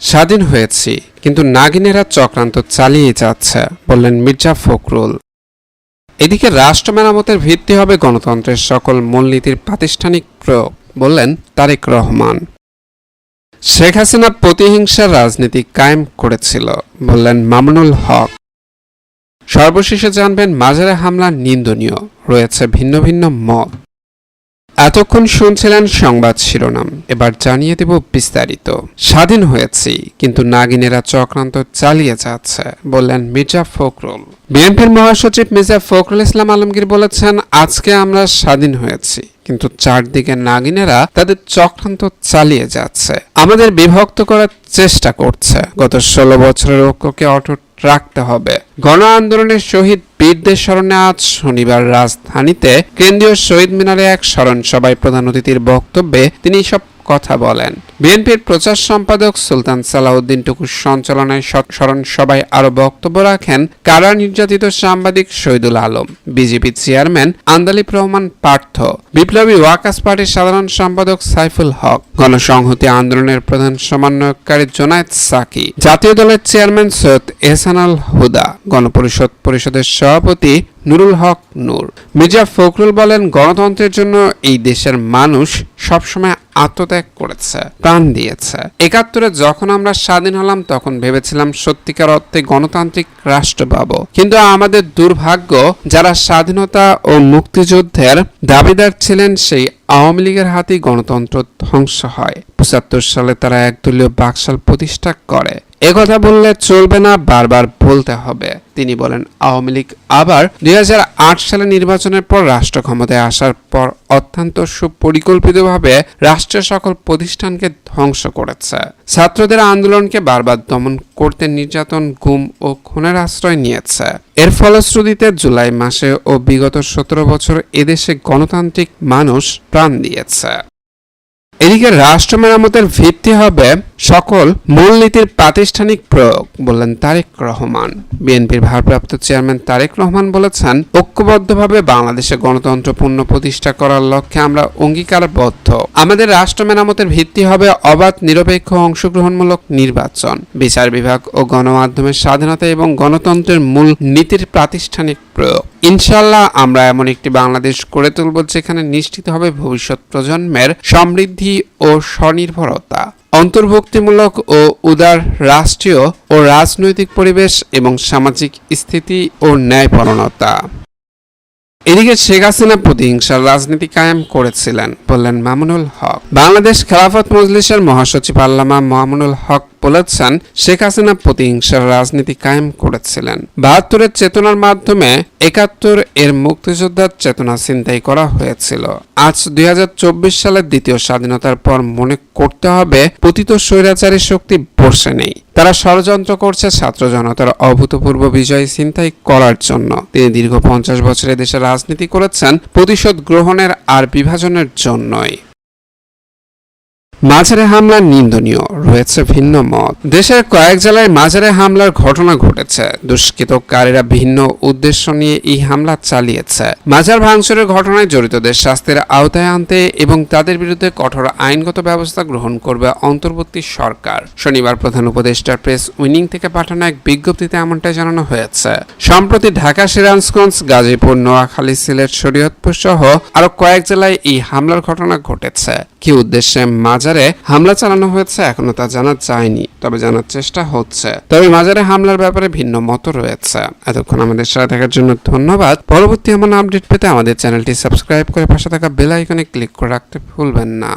স্বাধীন হয়েছি, কিন্তু নাগিনেরা চক্রান্ত চালিয়ে যাচ্ছে, বললেন মির্জা ফখরুল। এদিকে রাষ্ট্র মেরামতের ভিত্তি হবে গণতন্ত্রের সকল মূলনীতির প্রাতিষ্ঠানিক প্রয়োগ, বললেন তারেক রহমান। শেখ হাসিনা প্রতিহিংসার রাজনীতি কায়েম করেছিল, বললেন মামুনুল হক। সর্বশেষে জানবেন, মাজারে হামলা নিন্দনীয়, রয়েছে ভিন্ন ভিন্ন মত। এতক্ষণ শুনছিলেন সংবাদ শিরোনাম। এবার জানিয়ে দেব বিস্তারিত। স্বাধীন হয়েছি, কিন্তু নাগিনেরা চক্রান্ত চালিয়ে যাচ্ছে, বললেন মির্জা ফখরুল। বিএনপির মহাসচিব মির্জা ফখরুল ইসলাম আলমগীর বলেছেন, আজকে আমরা স্বাধীন হয়েছি, কিন্তু চারদিকে নাগিনেরা তাদের চক্রান্ত চালিয়ে যাচ্ছে। আমাদের বিভক্ত করার চেষ্টা করছে। গত ষোলো বছরের ঐক্যকে অটুট রাখতে হবে। গণ আন্দোলনের শহীদ বীরদের স্মরণে আজ শনিবার রাজধানীতে কেন্দ্রীয় শহীদ মিনারে এক স্মরণ সভায় প্রধান অতিথির বক্তব্যে তিনি সব কথা বলেন। বিএনপির প্রচার সম্পাদক সুলতান সালাউদ্দিন টুকুর সঞ্চালনায় স্মরণ সভায় আরও বক্তব্য রাখেন কারা নির্যাতিত সাংবাদিক শহীদুল আলম, বিজেপি চেয়ারম্যান আন্দালিব রহমান পার্থ, বিপ্লবী ওয়াকাস পার্টির সাধারণ সম্পাদক সাইফুল হক, গণসংহতি আন্দোলনের প্রধান সমন্বয়কারী জোনায়েদ সাকি, জাতীয় দলের চেয়ারম্যান সৈয়দ এহসানাল হুদা, গণপরিষদ পরিষদের সভাপতি নুরুল হক নূর। মির্জা ফখরুল বলেন, গণতন্ত্রের জন্য এই দেশের মানুষ সবসময় আত্মত্যাগ করেছে। প্রাণ দিয়েছে একাত্তরে যখন আমরা স্বাধীন হলাম, তখন ভেবেছিলাম সত্যিকার অর্থে গণতান্ত্রিক রাষ্ট্র পাবো। কিন্তু আমাদের দুর্ভাগ্য, যারা স্বাধীনতা ও মুক্তিযুদ্ধের দাবিদার ছিলেন, সেই আওয়ামী লীগের হাতেই গণতন্ত্র ধ্বংস হয়। পঁচাত্তর সালে তারা একদলীয় বাকশাল প্রতিষ্ঠা করে। একথা বললে চলবে না, বারবার বলতে হবে। তিনি বলেন, আওয়ামী লীগ আবার দুই হাজার আট সালে নির্বাচনের পর রাষ্ট্র ক্ষমতায় আসার পর অত্যন্ত সুপরিকল্পিতভাবে রাষ্ট্রের সকল প্রতিষ্ঠানকে ধ্বংস করেছে। ছাত্রদের আন্দোলনকে বারবার দমন করতে নির্যাতন, গুম ও খুনের আশ্রয় নিয়েছে। এর ফলশ্রুতিতে জুলাই মাসে ও বিগত সতেরো বছর এদেশে গণতান্ত্রিক মানুষ প্রাণ দিয়েছে। এদিকে রাষ্ট্র মেরামতের ভিত্তি হবে সকল মূলনীতির প্রাতিষ্ঠানিক প্রয়োগ বললেন তারেক রহমান। বিএনপির ভারপ্রাপ্ত চেয়ারম্যান তারেক রহমান বলেছেন, ঐক্যবদ্ধভাবে বাংলাদেশে গণতন্ত্র পূর্ণ প্রতিষ্ঠা করার লক্ষ্যে আমরা অঙ্গীকারবদ্ধ। আমাদের রাষ্ট্র মেরামতের ভিত্তি হবে অবাধ, নিরপেক্ষ, অংশগ্রহণমূলক নির্বাচন। বিচার বিভাগ ও গণমাধ্যমের স্বাধীনতা এবং গণতন্ত্রের মূল নীতির প্রাতিষ্ঠানিক প্রয়োগ। ইনশাল্লাহ আমরা এমন একটি বাংলাদেশ গড়ে তুলব যেখানে নিশ্চিত হবে ভবিষ্যৎ প্রজন্মের সমৃদ্ধি ও স্বনির্ভরতা। অন্তর্ভুক্তিমূলক ও উদার রাষ্ট্রীয় ও রাজনৈতিক পরিবেশ এবং সামাজিক স্থিতি ও ন্যায়পরণতা এদিকে শেখ হাসিনা প্রতিহিংসার রাজনীতি কায়েম করেছিলেন, বললেন মামুনুল হক। বাংলাদেশ খেলাফত মজলিসের মহাসচিব আল্লামা মামুনুল হক বলেছেন, শেখ হাসিনা প্রতিহিংসার রাজনীতি কায়েম করেছিলেন। বাহাত্তরের চেতনার মাধ্যমে একাত্তর এর মুক্তিযোদ্ধার চেতনা চিন্তাই করা হয়েছিল। আজ দুই সালের দ্বিতীয় স্বাধীনতার পর মনে করতে হবে, পতিত স্বৈরাচারী শক্তি বসে নেই। তারা ষড়যন্ত্র করছে ছাত্র জনতার অভূতপূর্ব বিজয় চিন্তাই করার জন্য। তিনি দীর্ঘ পঞ্চাশ বছরে দেশে রাজনীতি করেছেন, প্রতিশোধ গ্রহণের আর বিভাজনের জন্যই। মাঝারে হামলা নিন্দনীয়, রয়েছে ভিন্ন মত। দেশের কয়েক জেলায় মাঝারে হামলার ঘটনা ঘটেছে। দুষ্কৃতকারীরা ভিন্ন উদ্দেশ্য নিয়ে এই হামলা চালিয়েছে। মাজার ভাঙচুরের ঘটনায় জড়িতদের শাস্তির আওতায় আনতে এবং তাদের বিরুদ্ধে কঠোর আইনগত ব্যবস্থা গ্রহণ করবে অন্তর্বর্তী সরকার। শনিবার প্রধান উপদেষ্টার প্রেস উইনিং থেকে পাঠানো এক বিজ্ঞপ্তিতে এমনটাই জানানো হয়েছে। সম্প্রতি ঢাকা সিরাজগঞ্জ, গাজীপুর, নোয়াখালী, সিলেট, শরীয়তপুর সহ আরও কয়েক জেলায় এই হামলার ঘটনা ঘটেছে। কি উদ্দেশ্যে মাজারে হামলা চালানো হয়েছে এখনও তা জানা যায়নি, তবে জানার চেষ্টা হচ্ছে। তবে মাজারে হামলার ব্যাপারে ভিন্ন মত রয়েছে। এতক্ষণ আমাদের সাথে থাকার জন্য ধন্যবাদ। পরবর্তী এমন আপডেট পেতে আমাদের চ্যানেলটি সাবস্ক্রাইব করে পাশে থাকা বেল আইকনে ক্লিক করে রাখতে ভুলবেন না।